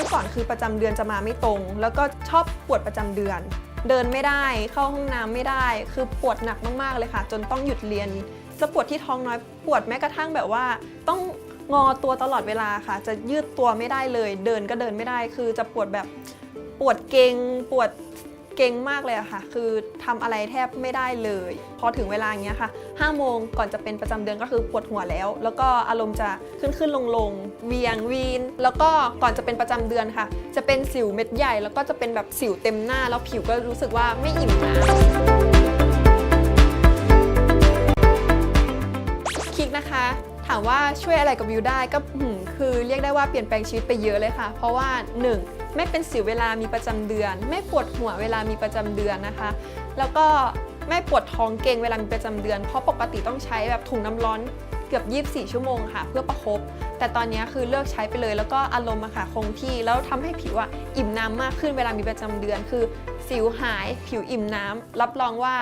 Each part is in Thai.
มื่อก่อนคือประจำเดือนจะมาไม่ตรง แล้วก็ชอบปวดประจำเดือน เดินไม่ได้เข้าห้องน้ำไม่ได้ คือปวดหนักมากๆเลยค่ะ จนต้องหยุดเรียนจะปวดที่ท้องน้อยปวดแม้กระทั่งแบบว่า ต้องงอตัวตลอดเวลาค่ะ จะยืดตัวไม่ได้เลย เดินก็เดินไม่ได้คือจะปวดแบบปวดเกร็งปวด เก่งมากเลยอะค่ะ คือทำอะไรแทบไม่ได้เลย พอถึงเวลาอย่างเงี้ยค่ะ5โมงก่อนจะเป็นประจำเดือนก็คือปวดหัวแล้ว แล้วก็อารมณ์จะขึ้นขึ้นลงลงเวียงวีน แล้วก็ก่อนจะเป็นประจำเดือนค่ะ จะเป็นสิวเม็ดใหญ่ แล้วก็จะเป็นแบบสิวเต็มหน้า แล้วผิวก็รู้สึกว่าไม่อิ่มน้ำ ถามว่าช่วยอะไรกับวิวได้ก็คือเรียกได้ว่าเปลี่ยนแปลงชีวิตไปเยอะเลยค่ะ เพราะว่า 1. ไม่เป็นสิวเวลามีประจำเดือน ไม่ปวดหัวเวลามีประจำเดือนนะคะ แล้วก็ไม่ปวดท้องเกรงเวลามีประจำเดือน เพราะปกติต้องใช้แบบถุงน้ำร้อนเกือบ 24 ชั่วโมงค่ะ เพื่อประคบแต่ตอนนี้คือเลิกใช้ไปเลย แล้วก็อารมณ์อะค่ะคงที่แล้วทำให้ผิวอะอิ่มน้ำมากขึ้นเวลามีประจำเดือนคือ สิวหายผิวอิ่มน้ำรับรองว่า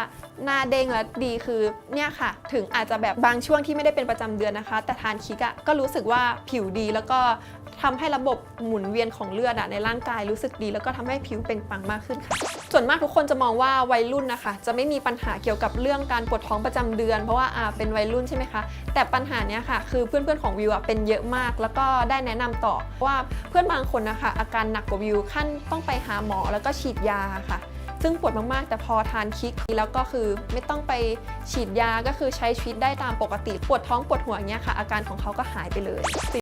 หน้าเด้งและดีคือเนี่ยค่ะ ถึงอาจจะแบบบางช่วงที่ไม่ได้เป็นประจำเดือนนะคะ แต่ทานคิกอะก็รู้สึกว่าผิวดีแล้วก็ทำให้ระบบหมุนเวียนของเลือดอะในร่างกายรู้สึกดี แล้วก็ทำให้ผิวเปล่งปลั่งมากขึ้นค่ะ ส่วนมากทุกคนจะมองว่าวัยรุ่นนะคะ จะไม่มีปัญหาเกี่ยวกับเรื่องการปวดท้องประจำเดือน เพราะว่าอ่าเป็นวัยรุ่นใช่ไหมคะแต่ปัญหาเนี้ยค่ะ คือเพื่อนๆของวิวอะเป็นเยอะมาก แล้วก็ได้แนะนำต่อว่าเพื่อนบางคนนะคะ อาการหนักกว่าวิวขั้นต้องไปหาหมอแล้วก็ฉีดยาค่ะ ซึ่งปวดมากๆ แต่พอทานคิกแล้วก็คือไม่ต้องไปฉีดยาก็คือใช้ชีวิตได้ตามปกติ ปวดท้องปวดหัวอย่างเงี้ยค่ะ อาการของเขาก็หายไปเลย